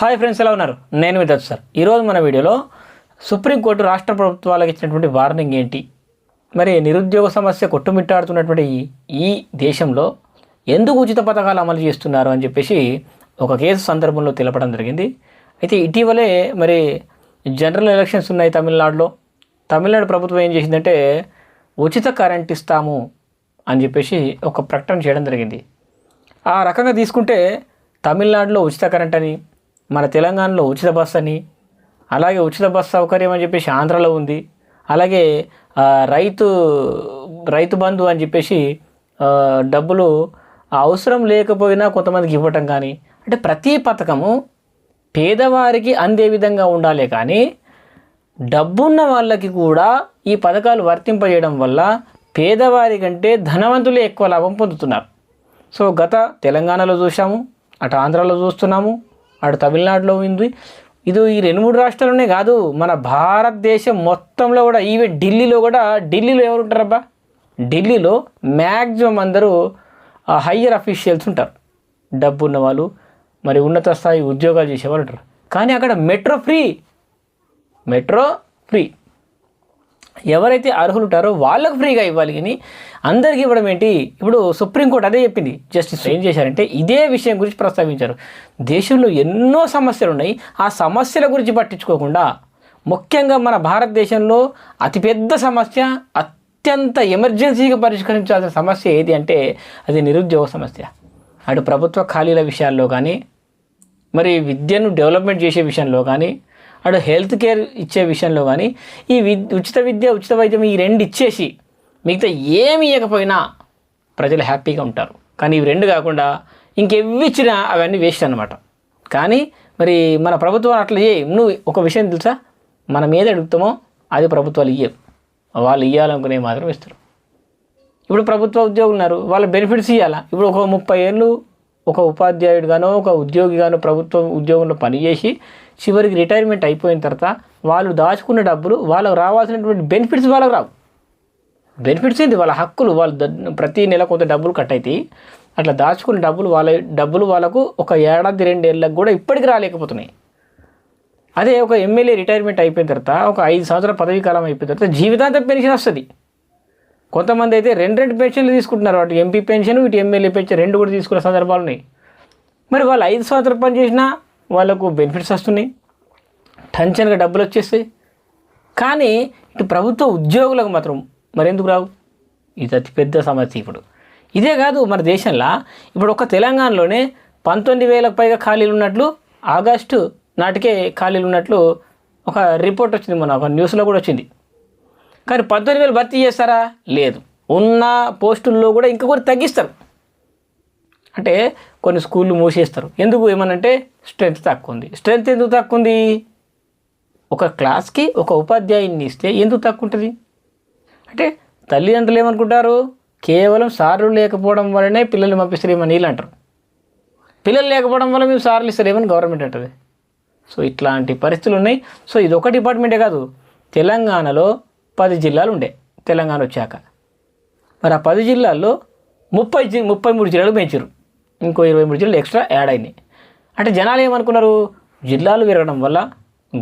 Hi friends ఎలా ఉన్నారు? నేను మీ సార్. ఈరోజు మన వీడియోలో సుప్రీంకోర్టు రాష్ట్ర ప్రభుత్వాలకు ఇచ్చినటువంటి వార్నింగ్ ఏంటి? మరి నిరుద్యోగ సమస్య కొట్టుమిట్టాడుతున్నటువంటి ఈ దేశంలో ఎందుకు ఉచిత పథకాలు అమలు చేస్తున్నారు అని చెప్పేసి ఒక కేసు సందర్భంలో తెలపడం జరిగింది. అయితే ఇటీవలే మరి జనరల్ ఎలక్షన్స్ ఉన్నాయి తమిళనాడులో. తమిళనాడు ప్రభుత్వం ఏం చేసిందంటే ఉచిత కరెంట్ ఇస్తాము అని చెప్పేసి ఒక ప్రకటన చేయడం జరిగింది. ఆ రకంగా తీసుకుంటే తమిళనాడులో ఉచిత కరెంట్ అని మన తెలంగాణలో ఉచిత బస్ అని అలాగే ఉచిత బస్ సౌకర్యం అని చెప్పేసి ఆంధ్రలో ఉంది. అలాగే రైతు రైతు బంధు అని చెప్పేసి ఆ, డబ్బులు అవసరం లేకపోయినా కొంతమందికి ఇవ్వటం కానీ అంటే ప్రతి పథకము పేదవారికి అందే విధంగా ఉండాలి కానీ డబ్బున్న వాళ్ళకి కూడా ఈ పథకాలు వర్తింపజేయడం వల్ల పేదవారి కంటే ధనవంతులే ఎక్కువ లాభం పొందుతున్నారు. సో గత తెలంగాణలో చూసాము అటు ఆంధ్రాలో చూస్తున్నాము అటు తమిళనాడులో ఉంది. ఇది ఈ రెండు మూడు రాష్ట్రాల్లోనే కాదు మన భారతదేశం మొత్తంలో కూడా ఈవెన్ ఢిల్లీలో కూడా ఢిల్లీలో ఎవరు ఉంటారబ్బా ఢిల్లీలో మ్యాక్సిమం అందరూ హయ్యర్ అఫీషియల్స్ ఉంటారు. డబ్బు ఉన్న వాళ్ళు మరి ఉన్నత స్థాయి ఉద్యోగాలు చేసేవాళ్ళు ఉంటారు. కానీ అక్కడ మెట్రో ఫ్రీ. Metro free. ఎవరైతే అర్హులు ఉంటారో వాళ్ళకు ఫ్రీగా ఇవ్వాలి కానీ అందరికీ ఇవ్వడం ఏంటి? ఇప్పుడు సుప్రీంకోర్టు అదే చెప్పింది. జస్టిస్ ఏం చేశారంటే ఇదే విషయం గురించి ప్రస్తావించారు. దేశంలో ఎన్నో సమస్యలు ఉన్నాయి ఆ సమస్యల గురించి పట్టించుకోకుండా ముఖ్యంగా మన భారతదేశంలో అతిపెద్ద సమస్య అత్యంత ఎమర్జెన్సీగా పరిష్కరించాల్సిన సమస్య ఏది అంటే అది నిరుద్యోగ సమస్య. అటు ప్రభుత్వ ఖాళీల విషయాల్లో కానీ మరి విద్యను డెవలప్మెంట్ చేసే విషయంలో కానీ అటు హెల్త్ కేర్ ఇచ్చే విషయంలో కానీ ఈ విద్ ఉచిత విద్య ఉచిత వైద్యం ఈ రెండు ఇచ్చేసి మిగతా ఏమి ఇవ్వకపోయినా ప్రజలు హ్యాపీగా ఉంటారు. కానీ ఇవి రెండు కాకుండా ఇంకెవి ఇచ్చినా అవన్నీ వేస్ట్ అనమాట కానీ మరి మన ప్రభుత్వం అట్లా చేయి. నువ్వు ఒక విషయం తెలుసా? మనం ఏది అడుగుతామో అది ప్రభుత్వాలు ఇయ్యవు. వాళ్ళు ఇవ్వాలనుకునే మాత్రం ఇస్తారు ఇప్పుడు ప్రభుత్వ ఉద్యోగులు ఉన్నారు. వాళ్ళ బెనిఫిట్స్ ఇవ్వాలా ఇప్పుడు ఒక ముప్పై ఏళ్ళు ఒక ఉపాధ్యాయుడిగానో ఒక ఉద్యోగిగానో ప్రభుత్వ ఉద్యోగంలో పనిచేసి చివరికి రిటైర్మెంట్ అయిపోయిన తర్వాత వాళ్ళు దాచుకున్న డబ్బులు వాళ్ళకు రావాల్సినటువంటి బెనిఫిట్స్ వాళ్ళకు రావు. బెనిఫిట్స్ ఏంటి వాళ్ళ హక్కులు వాళ్ళు ప్రతి నెల కొంత డబ్బులు కట్ అవుతాయి అట్లా దాచుకున్న డబ్బులు వాళ్ళ డబ్బులు వాళ్ళకు ఒక ఏడాది రెండేళ్ళకు కూడా ఇప్పటికి రాలేకపోతున్నాయి. అదే ఒక ఎమ్మెల్యే రిటైర్మెంట్ అయిపోయిన తర్వాత ఒక ఐదు సంవత్సరాల పదవీ కాలం అయిపోయిన తర్వాత జీవితాంతం పెన్షన్ వస్తుంది. కొంతమంది అయితే రెండు రెండు పెన్షన్లు తీసుకుంటున్నారు అటు ఎంపీ పెన్షన్ ఇటు ఎమ్మెల్యే పెన్షన్ రెండు కూడా తీసుకునే సందర్భాలు ఉన్నాయి. మరి వాళ్ళు ఐదు సంవత్సరాలు పని చేసినా వాళ్ళకు బెనిఫిట్స్ వస్తున్నాయి. టెన్షన్గా డబ్బులు వచ్చేస్తాయి. కానీ ఇటు ప్రభుత్వ ఉద్యోగులకు మాత్రం మరెందుకు రావు? ఇది అతిపెద్ద సమస్య ఇప్పుడు. ఇదే కాదు మన దేశంలో ఇప్పుడు ఒక తెలంగాణలోనే పంతొమ్మిది వేలకు పైగా ఖాళీలు ఉన్నట్లు ఆగస్టు నాటికే ఖాళీలు ఉన్నట్లు ఒక రిపోర్ట్ వచ్చింది మన ఒక న్యూస్లో కూడా వచ్చింది. కానీ పద్దెనిమిది వేలు భర్తీ చేస్తారా? లేదు. ఉన్న పోస్టుల్లో కూడా ఇంకా కొన్ని తగ్గిస్తారు. అంటే కొన్ని స్కూళ్ళు మూసేస్తారు. ఎందుకు? ఏమనంటే స్ట్రెంత్ తక్కువ ఉంది. స్ట్రెంత్ ఎందుకు తక్కువ ఉంది? ఒక క్లాస్కి ఒక ఉపాధ్యాయుని ఇస్తే ఎందుకు తక్కువ ఉంటుంది? అంటే తల్లిదండ్రులు ఏమనుకుంటారు? కేవలం సార్లు లేకపోవడం వల్లనే పిల్లల్ని పంపిస్తారేమని వీళ్ళు అంటారు పిల్లలు లేకపోవడం వల్ల మేము సార్లు ఇస్తారేమని గవర్నమెంట్ అంటుంది. సో ఇట్లాంటి పరిస్థితులు ఉన్నాయి. సో ఇది ఒక డిపార్ట్మెంటే కాదు. తెలంగాణలో పది జిల్లాలు ఉండే తెలంగాణ వచ్చాక. మరి ఆ పది జిల్లాల్లో ముప్పై జి ముప్పై మూడు జిల్లాలు పెంచారు ఇంకో ఇరవై మూడు జిల్లాలు ఎక్స్ట్రా యాడ్ అయినాయి. అంటే జనాలు ఏమనుకున్నారు? జిల్లాలు పెరగడం వల్ల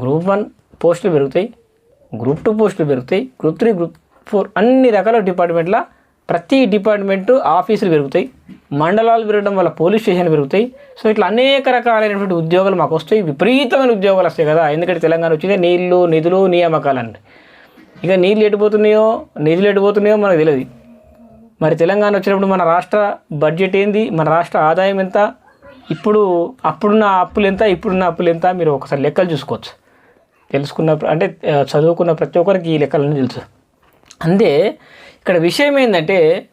గ్రూప్ వన్ పోస్టులు పెరుగుతాయి గ్రూప్ టూ పోస్టులు పెరుగుతాయి గ్రూప్ త్రీ గ్రూప్ ఫోర్ అన్ని రకాల డిపార్ట్మెంట్ల ప్రతి డిపార్ట్మెంటు ఆఫీసులు పెరుగుతాయి మండలాలు పెరగడం వల్ల పోలీస్ స్టేషన్లు పెరుగుతాయి. సో ఇట్లా అనేక రకాలైనటువంటి ఉద్యోగాలు మాకు వస్తాయి విపరీతమైన ఉద్యోగాలు వస్తాయి కదా. ఎందుకంటే తెలంగాణ వచ్చింది నీళ్ళు నిధులు నియామకాలు అండి ఇక నీళ్ళు ఎటుపోతున్నాయో నిధులు ఎటుపోతున్నాయో మనకు తెలియదు. మరి తెలంగాణ వచ్చినప్పుడు మన రాష్ట్ర బడ్జెట్ ఏంది? మన రాష్ట్ర ఆదాయం ఎంత? ఇప్పుడు అప్పుడున్న అప్పులు ఎంత? ఇప్పుడున్న అప్పులు ఎంత? మీరు ఒకసారి లెక్కలు చూసుకోవచ్చు. తెలుసుకున్న అంటే చదువుకున్న ప్రతి ఒక్కరికి ఈ లెక్కలను తెలుసు. అంతే ఇక్కడ విషయం ఏంటంటే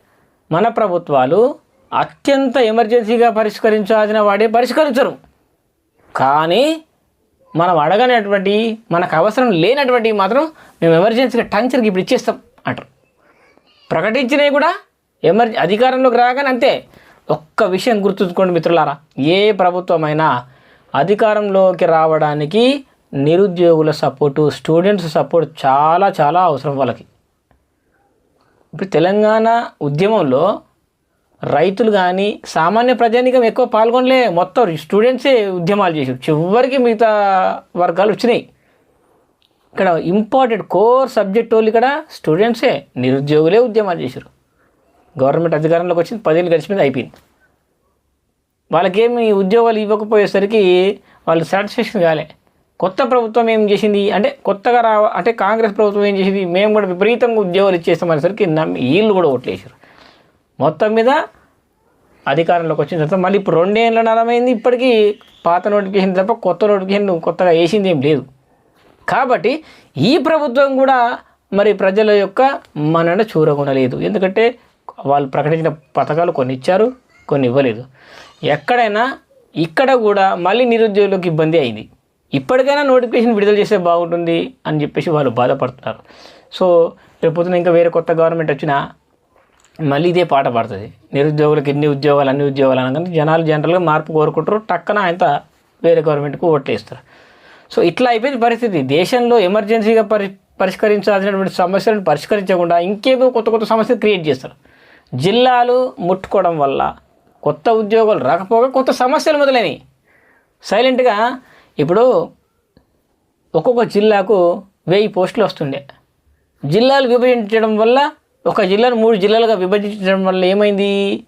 మన ప్రభుత్వాలు అత్యంత ఎమర్జెన్సీగా పరిష్కరించాల్సిన వాడే పరిష్కరించరు. కానీ మనం అడగనటువంటి మనకు అవసరం లేనటువంటి మాత్రం మేము ఎమర్జెన్సీగా టంచర్కి ఇప్పుడు ఇచ్చేస్తాం అంటారు. ప్రకటించినవి కూడా ఎమర్ అధికారంలోకి రాగానే అంతే. ఒక్క విషయం గుర్తుంచుకోండి మిత్రులారా ఏ ప్రభుత్వమైనా అధికారంలోకి రావడానికి నిరుద్యోగుల సపోర్టు స్టూడెంట్స్ సపోర్ట్ చాలా చాలా అవసరం వాళ్ళకి. ఇప్పుడు తెలంగాణ ఉద్యమంలో రైతులు కానీ సామాన్య ప్రజానికం ఎక్కువ పాల్గొనలే మొత్తం స్టూడెంట్సే ఉద్యమాలు చేశారు. చివరికి మిగతా వర్గాలు వచ్చినాయి. ఇక్కడ ఇంపార్టెంట్ కోర్ సబ్జెక్ట్ వాళ్ళు ఇక్కడ స్టూడెంట్సే నిరుద్యోగులే ఉద్యమాలు చేశారు. గవర్నమెంట్ అధికారంలోకి వచ్చింది పదేళ్ళు గడిచిపోయింది అయిపోయింది. వాళ్ళకేమి ఉద్యోగాలు ఇవ్వకపోయేసరికి వాళ్ళు సాటిస్ఫాక్షన్ కాలే. కొత్త ప్రభుత్వం ఏం చేసింది? అంటే కొత్తగా రావ అంటే కాంగ్రెస్ ప్రభుత్వం ఏం చేసింది? మేము కూడా విపరీతంగా ఉద్యోగాలు ఇచ్చేస్తామనేసరికి నమ్మి వీళ్ళు కూడా ఓట్లేసారు మొత్తం మీద అధికారంలోకి వచ్చిన తర్వాత మళ్ళీ ఇప్పుడు రెండేళ్ళ నలమైంది ఇప్పటికీ పాత నోటిఫికేషన్ తప్ప కొత్త నోటిఫికేషన్ కొత్తగా వేసింది ఏం లేదు. కాబట్టి ఈ ప్రభుత్వం కూడా మరి ప్రజల యొక్క మనన చూరగొనలేదు. ఎందుకంటే వాళ్ళు ప్రకటించిన పథకాలు కొన్ని ఇచ్చారు కొన్ని ఇవ్వలేదు. ఎక్కడైనా ఇక్కడ కూడా మళ్ళీ నిరుద్యోగులకు ఇబ్బంది అయింది. ఇప్పటికైనా నోటిఫికేషన్ విడుదల చేస్తే బాగుంటుంది అని చెప్పేసి వాళ్ళు బాధపడుతున్నారు. సో రేపు ఇంకా వేరే కొత్త గవర్నమెంట్ వచ్చినా మళ్ళీ ఇదే పాట పాడుతుంది. నిరుద్యోగులకు ఎన్ని ఉద్యోగాలు అన్ని ఉద్యోగాలు అనగానే జనాలు జనరల్గా మార్పు కోరుకుంటారు. టక్కన ఆయన వేరే గవర్నమెంట్కు ఓట్లేస్తారు సో ఇట్లా అయిపోయింది పరిస్థితి. దేశంలో ఎమర్జెన్సీగా పరి పరిష్కరించాల్సినటువంటి సమస్యలను పరిష్కరించకుండా ఇంకేదో కొత్త కొత్త సమస్యలు క్రియేట్ చేస్తారు. జిల్లాలు ముట్టుకోవడం వల్ల కొత్త ఉద్యోగాలు రాకపోగా కొత్త సమస్యలు మొదలైనవి. సైలెంట్గా ఇప్పుడు ఒక్కొక్క జిల్లాకు వెయ్యి పోస్టులు వస్తుండే. జిల్లాలు విభజించడం వల్ల ఒక జిల్లాను మూడు జిల్లాలుగా విభజించడం వల్ల ఏమైంది?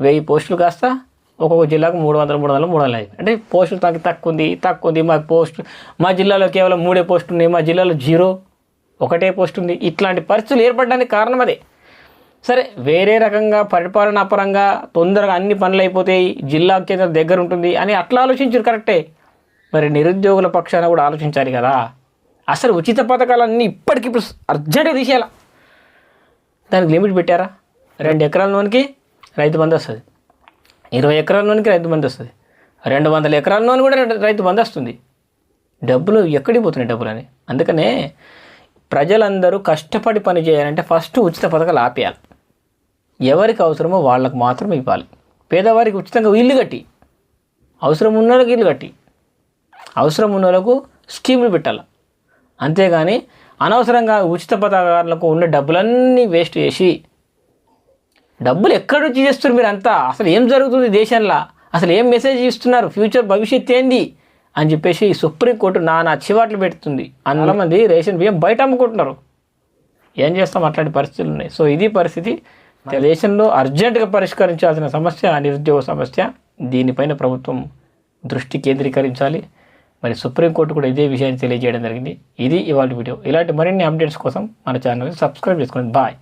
వెయ్యి పోస్టులు కాస్త ఒక్కొక్క జిల్లాకు మూడు వందలు మూడు వందలు మూడు వందలు అయింది. అంటే పోస్టులు తగ్గి తక్కువ ఉంది తక్కువ ఉంది మా పోస్ట్ మా జిల్లాలో కేవలం మూడే పోస్టులు ఉన్నాయి మా జిల్లాలో జీరో ఒకటే పోస్ట్ ఉంది ఇట్లాంటి పరిస్థితులు ఏర్పడడానికి కారణం అదే. సరే వేరే రకంగా పరిపాలనా పరంగా తొందరగా అన్ని పనులు అయిపోతాయి. జిల్లా కేంద్రం దగ్గర ఉంటుంది అని అట్లా ఆలోచించారు కరెక్టే. మరి నిరుద్యోగుల పక్షాన కూడా ఆలోచించాలి కదా. అసలు ఉచిత పథకాలన్నీ ఇప్పటికిప్పుడు అర్జెంటుగా తీసేయాల? దానికి లిమిట్ పెట్టారా? రెండు ఎకరాల లోనికి రైతు బంధు వస్తుంది. ఇరవై ఎకరాల లోనికి రైతు బంధు వస్తుంది. రెండు వందల ఎకరాల లోని కూడా రైతు బంధు వస్తుంది. డబ్బులు ఎక్కడికి పోతున్నాయి డబ్బులు అని అందుకనే ప్రజలందరూ కష్టపడి పని చేయాలంటే ఫస్ట్ ఉచిత పథకాలు ఆపేయాలి. ఎవరికి అవసరమో వాళ్ళకు మాత్రం ఇవ్వాలి. పేదవారికి ఉచితంగా ఇల్లు కట్టి అవసరం ఉన్న వాళ్ళకి ఇల్లు కట్టి అవసరం ఉన్న వాళ్ళకు స్కీములు పెట్టాలి. అంతేగాని అనవసరంగా ఉచిత పథకాలకు ఉన్న డబ్బులన్నీ వేస్ట్ చేసి డబ్బులు ఎక్కడి నుంచి చేస్తున్నారు మీరు అంతా అసలు ఏం జరుగుతుంది దేశంలో? అసలు ఏం మెసేజ్ ఇస్తున్నారు? ఫ్యూచర్ భవిష్యత్ ఏంది? అని చెప్పేసి సుప్రీంకోర్టు నానా చివాట్లు పెడుతుంది. అందులో మంది రేషన్ బియ్యం బయట అమ్ముకుంటున్నారు. ఏం చేస్తాం? అట్లాంటి పరిస్థితులు ఉన్నాయి. సో ఇది పరిస్థితి. దేశంలో అర్జెంటుగా పరిష్కరించాల్సిన సమస్య నిరుద్యోగ సమస్య దీనిపైన ప్రభుత్వం దృష్టి కేంద్రీకరించాలి. మరి సుప్రీంకోర్టు కూడా ఇదే విషయాన్ని తెలియజేయడం జరిగింది. ఇది ఇవాళ వీడియో. ఇలాంటి మరిన్ని అప్డేట్స్ కోసం మన ఛానల్ని సబ్స్క్రైబ్ చేసుకోండి. బాయ్.